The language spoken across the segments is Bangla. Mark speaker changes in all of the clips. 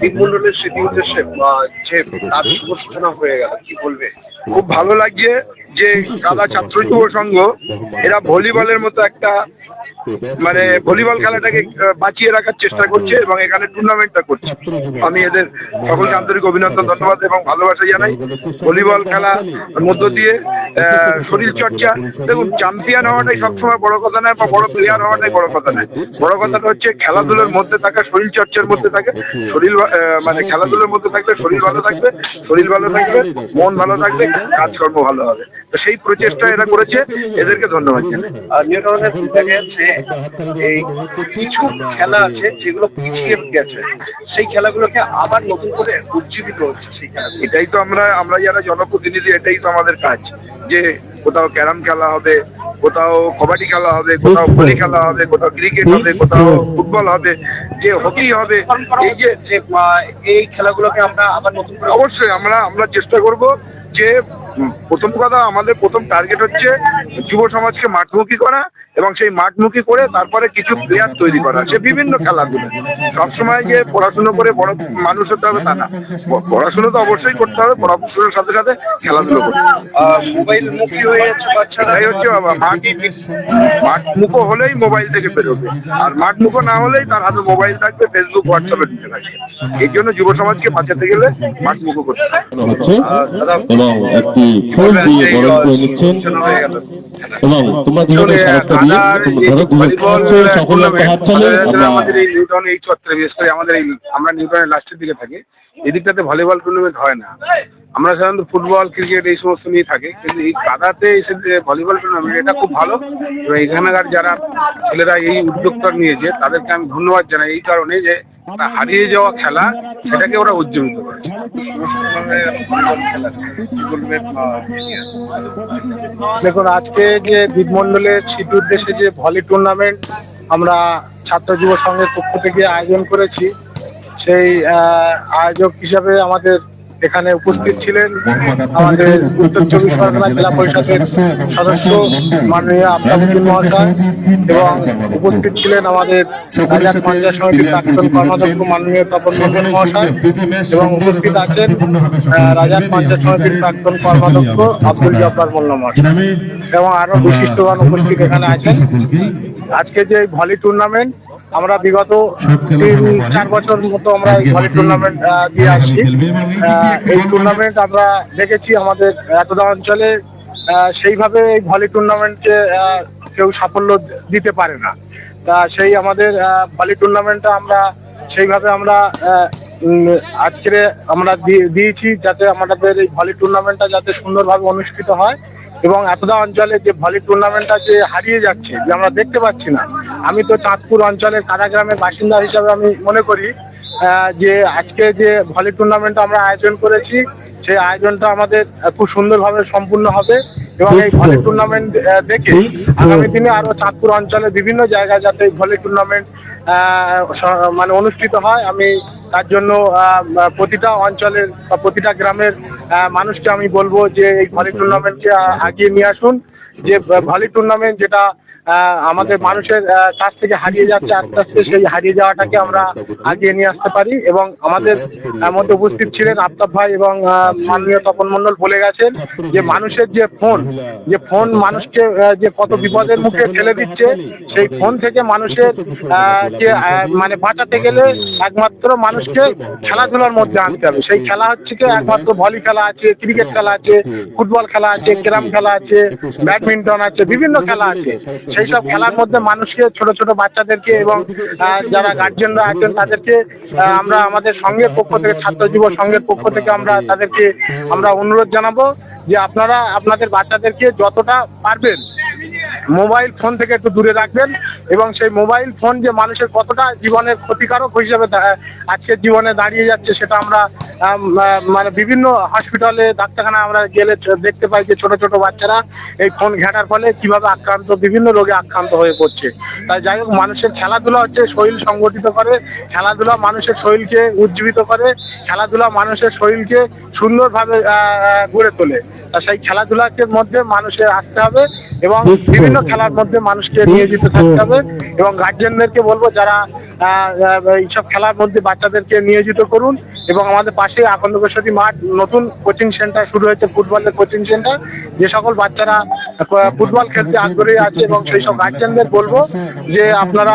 Speaker 1: দীপমন্ডলের স্মৃতি উদ্দেশ্যে যে তার শুভ হয়ে গেল, কি বলবে?
Speaker 2: খুব ভালো লাগছে যে কাদা ছাত্র যুব সংঘ, এরা ভলিবলের মতো একটা মানে ভলিবল খেলাটাকে বাঁচিয়ে রাখার চেষ্টা করছে এবং এখানে টুর্নামেন্টটা করছে। আমি এদের সকলকে আন্তরিক অভিনন্দন ধন্যবাদ এবং ভালোবাসা জানাই। ভলিবল খেলার মধ্য দিয়ে শরীর চর্চা। দেখুন চ্যাম্পিয়ন হওয়াটাই সবসময় বড় কথা নয় বা বড় প্লেয়ার হওয়াটাই বড় কথা নয়। বড় কথাটা হচ্ছে খেলাধুলার মধ্যে থাকা শরীর চর্চার মধ্যে থাকে। শরীর আহ, মানে খেলাধুলার মধ্যে থাকলে শরীর ভালো থাকবে শরীর ভালো থাকবে মন ভালো থাকবে কাজকর্ম ভালো হবে। তো সেই প্রচেষ্টা এরা করেছে। এদেরকে ধন্যবাদ জানাই।
Speaker 1: এই কিছু খেলা আছে যেগুলো পিছিয়ে গেছে সেই খেলাগুলোকে আবার নতুন করে উজ্জীবিত হচ্ছে সেই খেলা
Speaker 2: এটাই তো আমরা আমরা যারা জনপ্রতিনিধি এটাই তো আমাদের কাজ। যে কোথাও ক্যারাম খেলা হবে কোথাও কবাডি খেলা হবে কোথাও ভলি খেলা হবে কোথাও ক্রিকেট হবে কোথাও ফুটবল হবে যে হকি হবে এই যে
Speaker 1: এই খেলাগুলোকে আমরা আবার নতুন করে
Speaker 2: অবশ্যই আমরা আমরা চেষ্টা করব যে প্রথম কথা আমাদের প্রথম টার্গেট হচ্ছে যুব সমাজকে মাঠমুখী করা এবং সেই মাঠমুখী করে তারপরে কিছু প্লেয়ার তৈরি করা সে বিভিন্ন খেলাধুলো। সবসময় যে পড়াশুনো করে বড় মানুষ হতে হবে তা না। পড়াশুনো তো অবশ্যই করতে হবে পড়াশোনার সাথে সাথে খেলাধুলো করতে
Speaker 1: মোবাইল মুখী হয়ে যাচ্ছে বাচ্চারা
Speaker 2: হচ্ছে বাবা মাঠ মুখো হলেই মোবাইল থেকে বেরোবে আর মাঠ মুখো না হলেই তার হাতে মোবাইল থাকবে ফেসবুক হোয়াটসঅ্যাপে ঢুকে থাকবে। এই জন্য যুব সমাজকে বাঁচাতে গেলে মাঠ মুখো করতে হবে।
Speaker 3: হচ্ছে এবং একটি দিয়ে বরণ করে নিচ্ছেন। এবং তোমরা খাবারটা দিয়ে ধরো দুজন খাচ্ছে সকলে একটা হাত চালে আমরা
Speaker 2: আমাদের এই নিউটন এই চত্বরে বিশেষ করে আমাদের এই আমরা নিউটনের লাস্টের দিকে থাকি এদিকটাতে ভলিবল টুর্নামেন্ট হয় না। আমরা সাধারণত ফুটবল ক্রিকেট এই সমস্ত নিয়ে থাকি কিন্তু এই কাদাতে এসে যে ভলিবল টুর্নামেন্ট এটা খুব ভালো। এবং এখানকার যারা ছেলেরা এই উদ্যোগটা নিয়েছে তাদেরকে আমি ধন্যবাদ জানাই এই কারণে যে হারিয়ে যাওয়া খেলা সেটাকে ওরা উজ্জীবিত করে।
Speaker 4: দেখুন, আজকে যে দ্বীপমণ্ডলের সিটুর দেশে যে ভলি টুর্নামেন্ট আমরা ছাত্র যুব সংঘের পক্ষ থেকে আয়োজন করেছি, সেই আয়োজক হিসাবে আমাদের এখানে উপস্থিত ছিলেন আমাদের উত্তর চব্বিশ পরগনা জেলা পরিষদের সদস্য মাননীয় আফতাবুদ্দিন মহাশয় এবং উপস্থিত ছিলেন আমাদের রাজার পঞ্চায়েত সমিতির প্রাক্তন কর্মাধ্যক্ষ মাননীয় তপন মন্ডল মহাশয় এবং উপস্থিত আছেন রাজার পঞ্চায়েত সমিতির প্রাক্তন কর্মাধ্যক্ষ আব্দুল জব্বার মোল্লা মহাশয়। এবং আরও বিশিষ্টগণ উপস্থিত এখানে আছেন। আজকে যে ভলি টুর্নামেন্ট আমরা বিগত তিন চার বছর মতো আমরা এই ভলি টুর্নামেন্ট দিয়ে আসছি। এই টুর্নামেন্ট আমরা দেখেছি আমাদের এতদা অঞ্চলে সেইভাবে এই ভলি টুর্নামেন্টকে আহ, কেউ সাফল্য দিতে পারে না। তা সেই আমাদের ভলি টুর্নামেন্টটা আমরা সেইভাবে আমরা আজকে আমরা দিয়ে- দিয়েছি যাতে আমাদের এই ভলি টুর্নামেন্টটা যাতে সুন্দরভাবে অনুষ্ঠিত হয়। এবং এতদা অঞ্চলে যে ভলি টুর্নামেন্টটা যে হারিয়ে যাচ্ছে যে আমরা দেখতে পাচ্ছি না আমি তো চাঁদপুর অঞ্চলের কারাগ্রামের বাসিন্দা হিসাবে আমি মনে করি আহ, যে আজকে যে ভলি টুর্নামেন্ট আমরা আয়োজন করেছি সেই আয়োজনটা আমাদের খুব সুন্দরভাবে সম্পূর্ণ হবে এবং এই ভলি টুর্নামেন্ট দেখে আগামী দিনে আরও চাঁদপুর অঞ্চলে বিভিন্ন জায়গায় যাতে ভলি টুর্নামেন্ট মানে অনুষ্ঠিত হয়। আমি তার জন্য প্রতিটা অঞ্চলের বা প্রতিটা গ্রামের মানুষকে আমি বলব যে এই ভলি টুর্নামেন্টকে আগিয়ে নিয়ে আসুন। যে ভলি টুর্নামেন্ট যেটা আমাদের মানুষের কাছ থেকে হারিয়ে যাচ্ছে, আস্তে আস্তে সেই হারিয়ে যাওয়াটাকে আমরা আগিয়ে নিয়ে আসতে পারি এবং আমাদের মধ্যে উপস্থিত ছিলেন আফতাব ভাই এবং মাননীয় তপন মণ্ডল বলে গেছেন যে মানুষের যে ফোন যে ফোন মানুষকে যে কত বিপদের মুখে ঠেলে দিচ্ছে, সেই ফোন থেকে মানুষের যে মানে বাঁচাতে গেলে একমাত্র মানুষকে খেলাধুলার মধ্যে আনতে হবে। সেই খেলা হচ্ছে কি, একমাত্র ভলি খেলা আছে, ক্রিকেট খেলা আছে, ফুটবল খেলা আছে, ক্যারাম খেলা আছে, ব্যাডমিন্টন আছে, বিভিন্ন খেলা আছে। সেই সব খেলার মধ্যে মানুষকে ছোট ছোট বাচ্চাদেরকে এবং যারা গার্জেনরা আছেন তাদেরকে আমরা আমাদের সঙ্গে পক্ষ থেকে ছাত্র যুব সংঘের পক্ষ থেকে আমরা তাদেরকে আমরা অনুরোধ জানাব যে আপনারা আপনাদের বাচ্চাদেরকে যতটা পারবেন মোবাইল ফোন থেকে একটু দূরে রাখবেন। এবং সেই মোবাইল ফোন যে মানুষের কতটা জীবনের ক্ষতিকারক হিসেবে আজকের জীবনে দাঁড়িয়ে যাচ্ছে, সেটা আমরা মানে বিভিন্ন হসপিটালে ডাক্তারখানা আমরা গেলে দেখতে পাই যে ছোট ছোট বাচ্চারা এই ফোন ঘাটার ফলে কীভাবে আক্রান্ত, বিভিন্ন রোগে আক্রান্ত হয়ে পড়ছে। তাই যাই হোক, মানুষের খেলাধুলা হচ্ছে শরীর সংগঠিত করে, খেলাধুলা মানুষের শরীরকে উজ্জীবিত করে, খেলাধুলা মানুষের শরীরকে সুন্দরভাবে গড়ে তোলে। সেই খেলাধুলাকে মধ্যে মানুষের আসতে হবে এবং বিভিন্ন খেলার মধ্যে মানুষকে নিয়োজিত থাকতে হবে এবং গার্জেনদেরকে বলব যারা এইসব খেলার মধ্যে বাচ্চাদেরকে নিয়োজিত করুন এবং আমাদের পাশে আকন্দ মাঠ নতুন কোচিং সেন্টার শুরু হয়েছে ফুটবলের কোচিং সেন্টার যে সকল বাচ্চারা ফুটবল খেলতে আগ্রহী আছে এবং সেই সব গার্জেনদের বলব যে আপনারা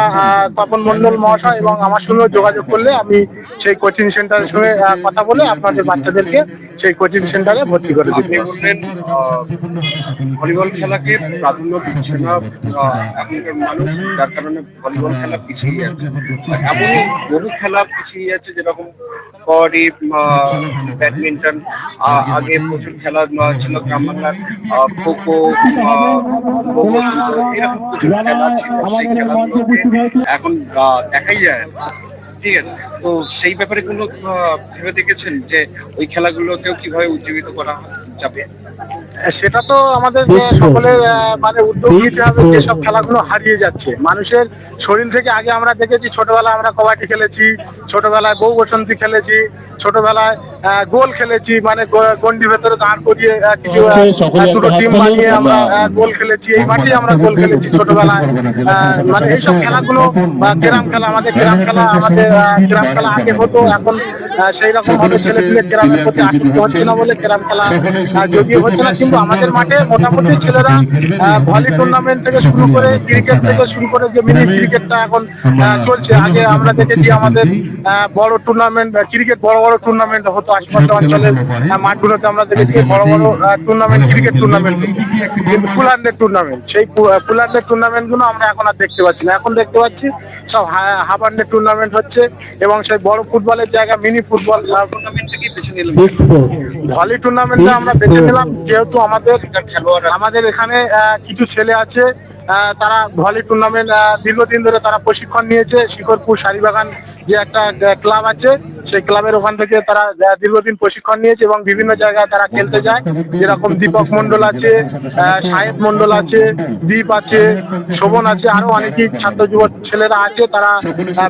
Speaker 4: তপন মণ্ডল মহাশয় এবং আমার সঙ্গে যোগাযোগ করলে আমি সেই কোচিং সেন্টারের সঙ্গে কথা বলে আপনাদের বাচ্চাদেরকে সেই কোচিং সেন্টারে ভর্তি করে
Speaker 1: বললেন ভলিবল খেলাকে প্রাধান্য দিচ্ছে না এখনকার মানুষ? যার কারণে ভলিবল খেলা পিছিয়ে যাচ্ছে। এমনই বহু খেলা পিছিয়ে যাচ্ছে যেরকম কবাডি ব্যাডমিন্টন আগে প্রচুর খেলা ছিল গ্রাম বাংলার আহ, খোখো সেই এখন দেখাই যায়। ঠিক আছে। তো সেই ব্যাপারে কোনো ভেবে দেখেছেন যে ওই খেলাগুলোকেও কীভাবে উজ্জীবিত করা যাবে?
Speaker 4: সেটা তো আমাদের যে সকলের আহ, মানে উদ্যোগ নিতে হবে যেসব খেলাগুলো হারিয়ে যাচ্ছে। মানুষের শরীর থেকে আগে আমরা দেখেছি ছোটবেলায় আমরা কবাডি খেলেছি ছোটবেলায় বউ বসন্তী খেলেছি ছোটবেলায় গোল খেলেছি মানে গন্ডি ভেতরে দাঁড় করিয়ে কিছু দুটো টিম বানিয়ে আমরা গোল খেলেছি। এই মাঠে আমরা গোল খেলেছি ছোটবেলায়। মানে এইসব খেলাগুলো বা গ্রাম খেলা আমাদের গ্রাম খেলা আমাদের গ্রাম খেলা আগে হতো এখন সেই রকম ভাবে ছেলে পেলে গ্রামের প্রতি আসক্ত হচ্ছে। না বলে গ্রাম খেলা যদিও হচ্ছে না কিন্তু আমাদের মাঠে মোটামুটি ছেলেরা ভলি টুর্নামেন্ট থেকে শুরু করে ক্রিকেট থেকে শুরু করে যে মিনি ক্রিকেটটা এখন চলছে আগে আমরা দেখেছি আমাদের আহ, বড় টুর্নামেন্ট ক্রিকেট বড় বড় টুর্নামেন্ট হতো আশপাশে অঞ্চলের মাঠগুলোতে আমরা দেখেছি বড় বড় টুর্নামেন্ট ক্রিকেট টুর্নামেন্ট কিন্তু ফুলান্ডের টুর্নামেন্ট সেই ফুলান্ডের টুর্নামেন্টগুলো আমরা এখন আর দেখতে পাচ্ছি না। এখন দেখতে পাচ্ছি সব হাফ আন্ডের টুর্নামেন্ট হচ্ছে এবং সেই বড় ফুটবলের জায়গা মিনি ফুটবল
Speaker 1: টুর্নামেন্ট থেকেই বেছে নিলাম।
Speaker 4: ভলি টুর্নামেন্টে আমরা বেছে নিলাম যেহেতু আমাদের আমাদের এখানে আহ, কিছু ছেলে আছে তারা ভলি টুর্নামেন্ট দীর্ঘদিন ধরে তারা প্রশিক্ষণ নিয়েছে। শিকরপুর শাড়িবাগান যে একটা ক্লাব আছে সেই ক্লাবের ওখান থেকে তারা দীর্ঘদিন প্রশিক্ষণ নিয়েছে এবং বিভিন্ন জায়গায় তারা খেলতে যায়। যেরকম দীপক মণ্ডল আছে সাহেব মণ্ডল আছে, দীপ আছে, শোভন আছে, আরও অনেকই ছাত্র যুব ছেলেরা আছে, তারা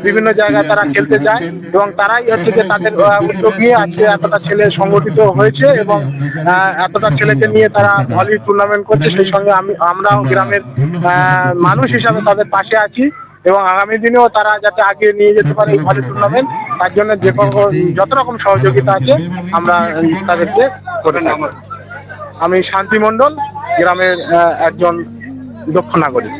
Speaker 4: বিভিন্ন জায়গায় তারা খেলতে যায় এবং তারাই হচ্ছে যে তাদের উদ্যোগ নিয়ে আজকে এতটা ছেলে সংগঠিত হয়েছে এবং এতটা ছেলেকে নিয়ে তারা ভলি টুর্নামেন্ট করছে। সেই সঙ্গে আমি, আমরাও গ্রামের মানুষ হিসাবে তাদের পাশে আছি। এবং আগামী দিনেও তারা যাতে আগে নিয়ে যেতে পারে এই ভলি টুর্নামেন্ট তার জন্য যে যত রকম সহযোগিতা আছে, আমরা তাদেরকে করে নেব। আমি শান্তি মণ্ডল, গ্রামের একজন দক্ষ নাগরিক।